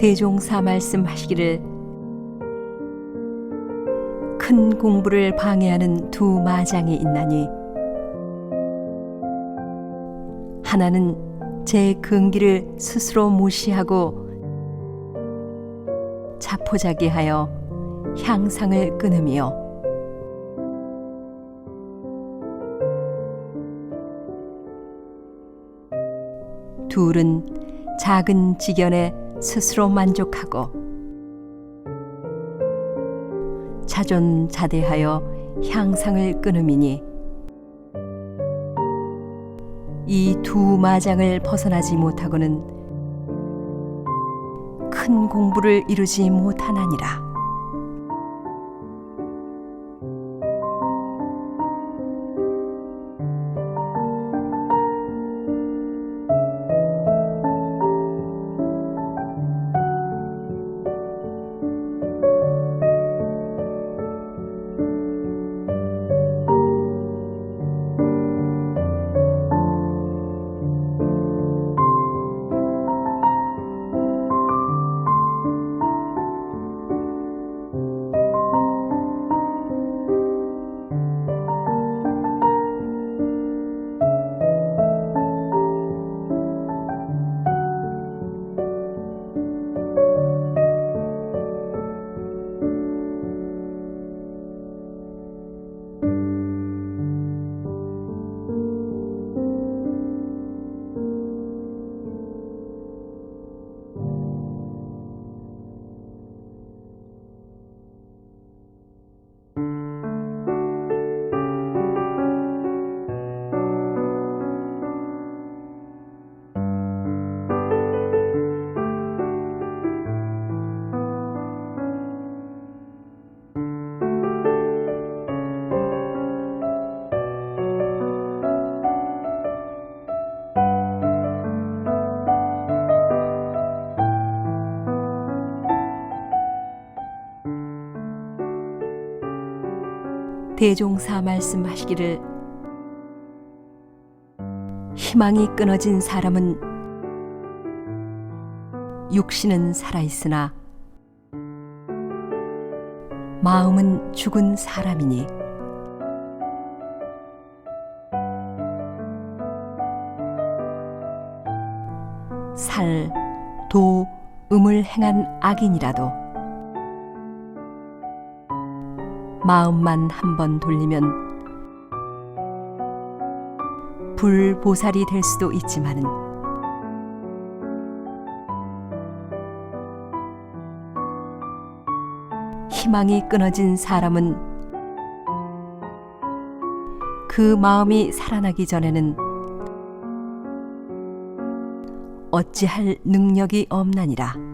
대종사 말씀하시기를 큰 공부를 방해하는 두 마장이 있나니 하나는 제 근기를 스스로 무시하고 자포자기하여 향상을 끊으며 둘은 작은 지견에 스스로 만족하고 자존자대하여 향상을 끊음이니 이 두 마장을 벗어나지 못하고는 큰 공부를 이루지 못하나니라. 대종사 말씀하시기를. 희망이 끊어진 사람은 육신은 살아있으나 마음은 죽은 사람이니. 살, 도, 음을 행한 악인이라도 마음만 한번 돌리면 불보살이 될 수도 있지만은 희망이 끊어진 사람은 그 마음이 살아나기 전에는 어찌할 능력이 없나니라.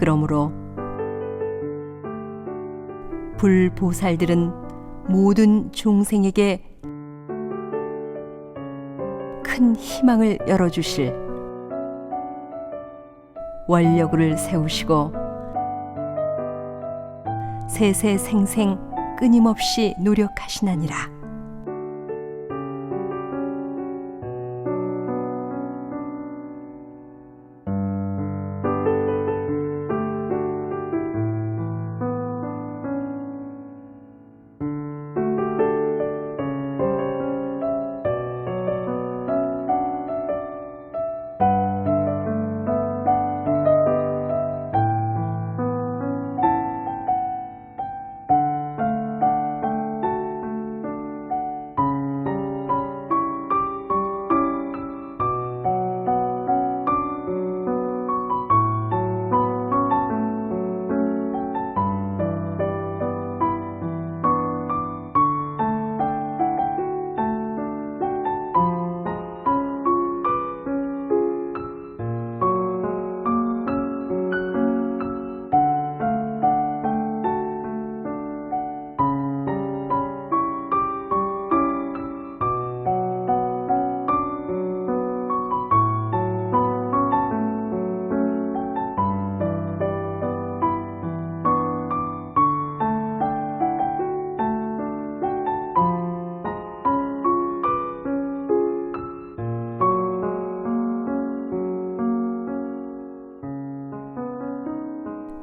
그러므로 불보살들은 모든 중생에게 큰 희망을 열어주실 원력을 세우시고 세세생생 끊임없이 노력하시나니라.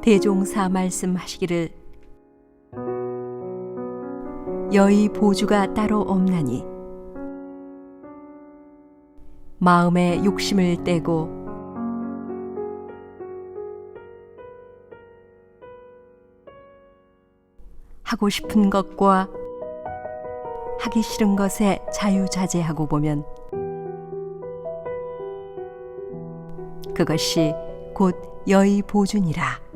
대종사 말씀하시기를 여의 보주가 따로 없나니 마음에 욕심을 떼고 하고 싶은 것과 하기 싫은 것에 자유자재하고 보면 그것이 곧 여의 보준이라.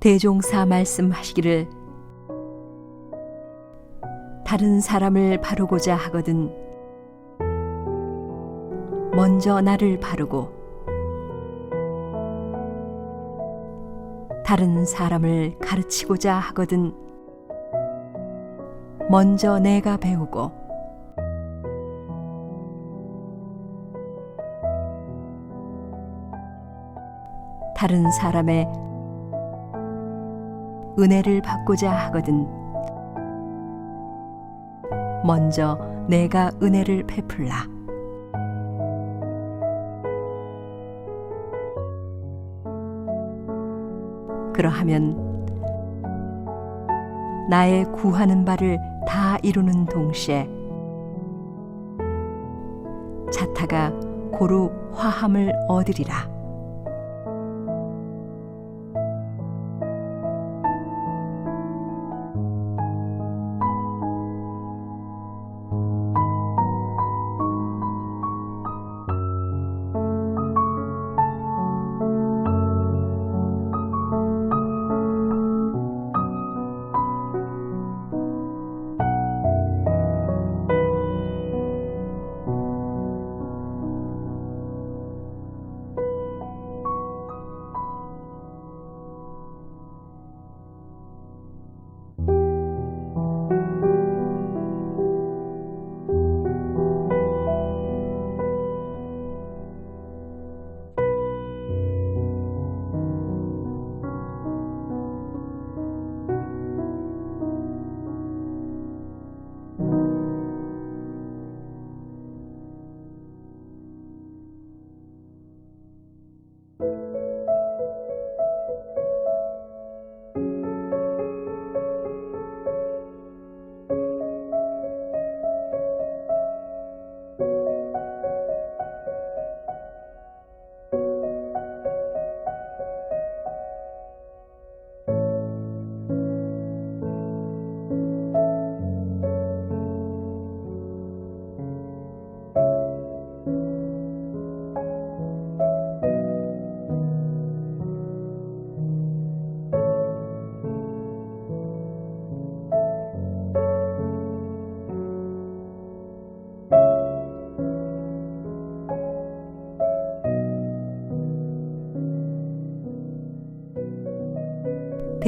대종사 말씀하시기를 다른 사람을 바르고자 하거든 먼저 나를 바르고 다른 사람을 가르치고자 하거든 먼저 내가 배우고 다른 사람의 은혜를 받고자 하거든 먼저 내가 은혜를 베풀라 그러하면 나의 구하는 바를 다 이루는 동시에 자타가 고루 화함을 얻으리라.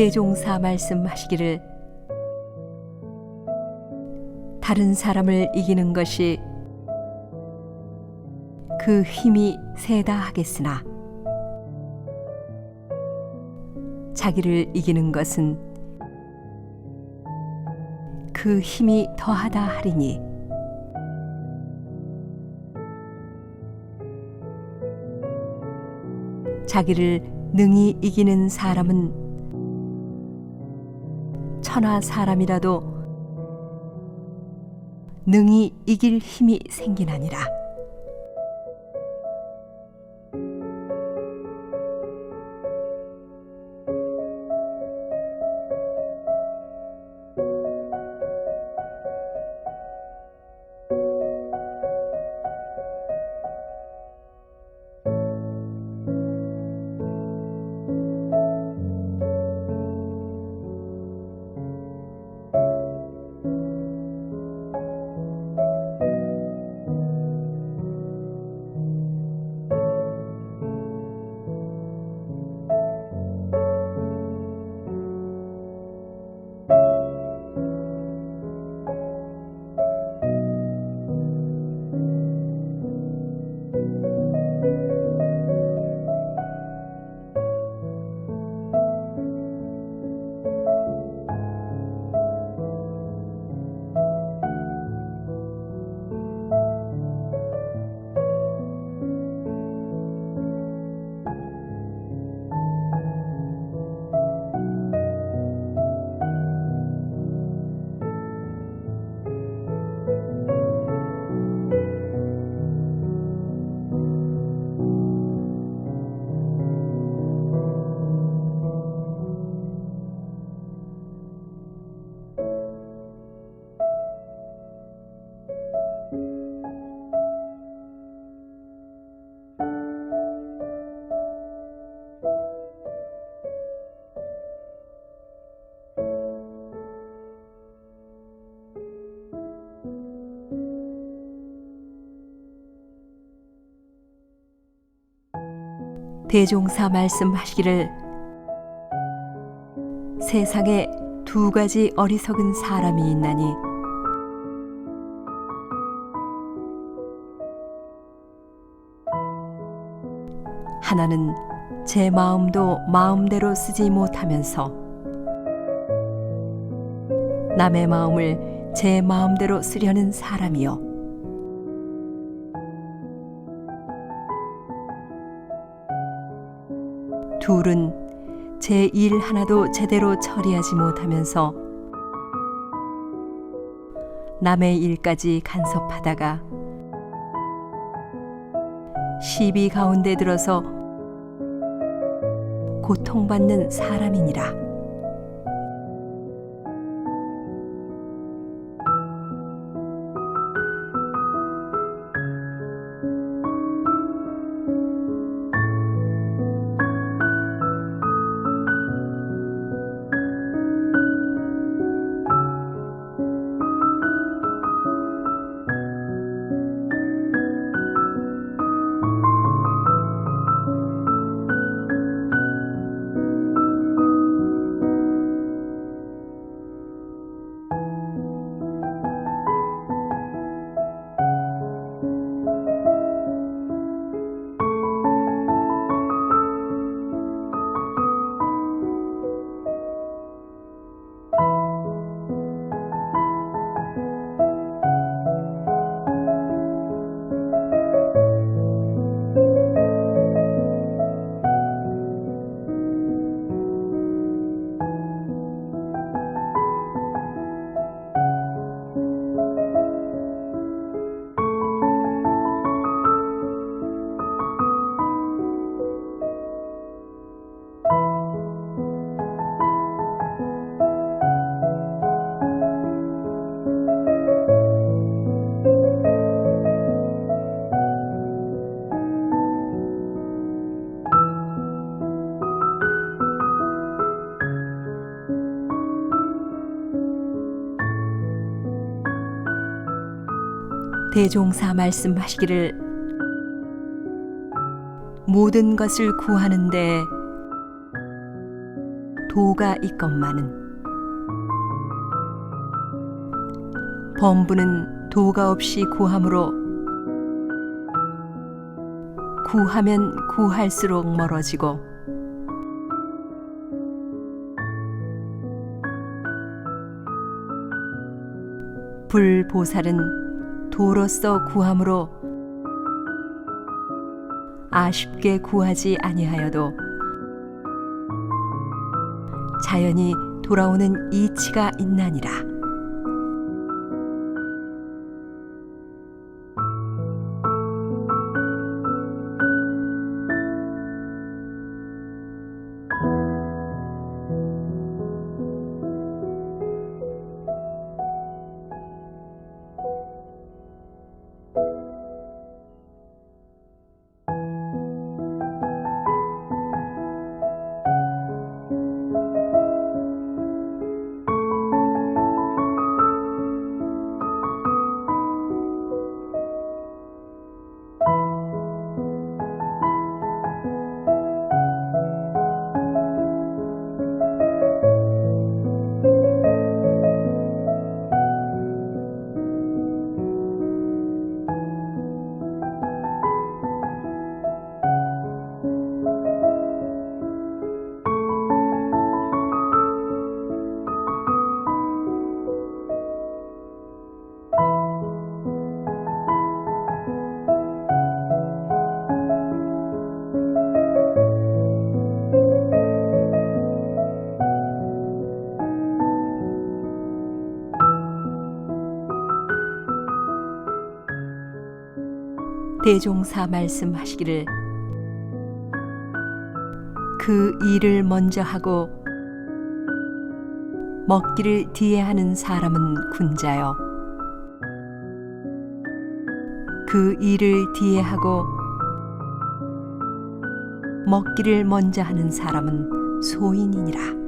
대종사 말씀하시기를 다른 사람을 이기는 것이 그 힘이 세다 하겠으나 자기를 이기는 것은 그 힘이 더하다 하리니 자기를 능히 이기는 사람은 천하 사람이라도 능히 이길 힘이 생기나니라. 대종사 말씀하시기를. 세상에 두 가지 어리석은 사람이 있나니. 하나는 제 마음도 마음대로 쓰지 못하면서 남의 마음을 제 마음대로 쓰려는 사람이요 둘은 제 일 하나도 제대로 처리하지 못하면서 남의 일까지 간섭하다가 시비 가운데 들어서 고통받는 사람이니라. 대종사 말씀하시기를. 모든 것을 구하는데 도가 있건만은 범부는 도가 없이 구함으로 구하면 구할수록 멀어지고 불보살은 도로서 구함으로 아쉽게 구하지 아니하여도 자연히 돌아오는 이치가 있나니라. 대종사 말씀하시기를. 그 일을 먼저 하고 먹기를 뒤에 하는 사람은 군자요. 그 일을 뒤에 하고 먹기를 먼저 하는 사람은 소인이니라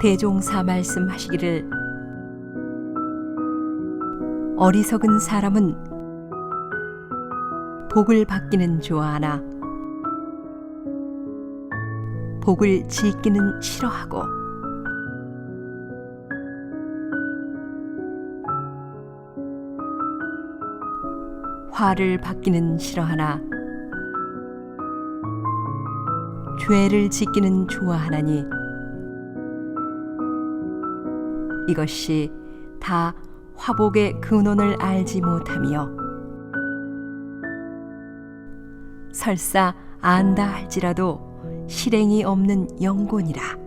대종사 말씀하시기를. 어리석은 사람은 복을 받기는 좋아하나 복을 짓기는 싫어하고 화를 받기는 싫어하나 죄를 짓기는 좋아하나니 이것이 다 화복의 근원을 알지 못하며 설사 안다 할지라도 실행이 없는 영곤이라.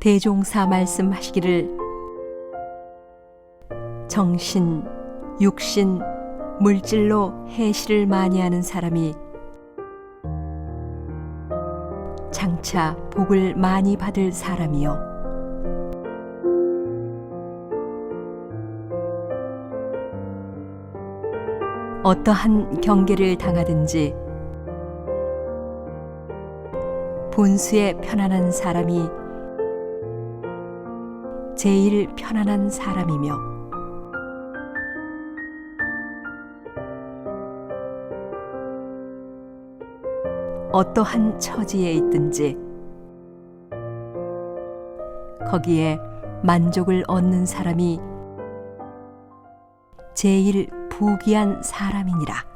대종사 말씀하시기를 정신, 육신, 물질로 해시를 많이 하는 사람이 장차 복을 많이 받을 사람이요. 어떠한 경계를 당하든지 본수에 편안한 사람이 제일 편안한 사람이며 어떠한 처지에 있든지 거기에 만족을 얻는 사람이 제일 부귀한 사람이니라.